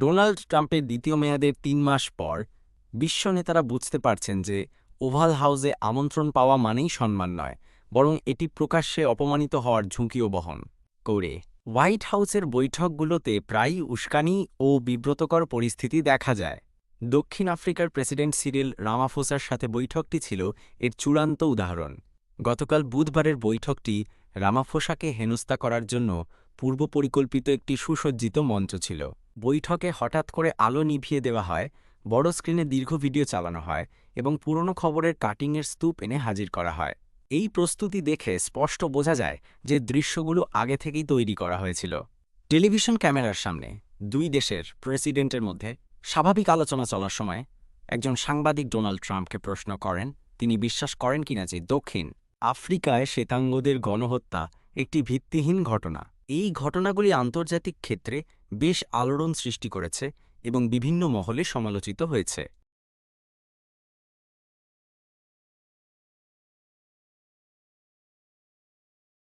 Donald ট্রাম্পের দ্বিতীয় মেয়াদের তিন মাস পর বিশ্ব নেতারা বুঝতে পারছেন যে ওভাল হাউসে আমন্ত্রণ পাওয়া মানেই সম্মান নয়, বরং এটি প্রকাশ্যে অপমানিত হওয়ার ঝুঁকিও বহন করে। হোয়াইট হাউসের বৈঠকগুলোতে প্রায়ই উস্কানি ও বিব্রতকর পরিস্থিতি দেখা যায়। দক্ষিণ আফ্রিকার প্রেসিডেন্ট সিরিল রামাফোসার সাথে বৈঠকটি ছিল এর চূড়ান্ত উদাহরণ। গতকাল বুধবারের বৈঠকটি রামাফোসাকে হেনস্থা করার জন্য পূর্ব পরিকল্পিত একটি সুসজ্জিত মঞ্চ ছিল। বৈঠকে হঠাৎ করে আলো নিভিয়ে দেওয়া হয়, বড় স্ক্রিনে দীর্ঘ ভিডিও চালানো হয় এবং পুরনো খবরের কাটিংয়ের স্তূপ এনে হাজির করা হয়। এই প্রস্তুতি দেখে স্পষ্ট বোঝা যায় যে দৃশ্যগুলো আগে থেকেই তৈরি করা হয়েছিল। টেলিভিশন ক্যামেরার সামনে, দুই দেশের প্রেসিডেন্টের মধ্যে স্বাভাবিক আলোচনা চলার সময় একজন সাংবাদিক ডোনাল্ড ট্রাম্পকে প্রশ্ন করেন, তিনি বিশ্বাস করেন কিনা যে দক্ষিণ আফ্রিকায় শ্বেতাঙ্গদের গণহত্যা একটি ভিত্তিহীন ঘটনা। এই ঘটনাগুলি আন্তর্জাতিক ক্ষেত্রে বেশ আলোড়ন সৃষ্টি করেছে এবং বিভিন্ন মহলে সমালোচিত হয়েছে।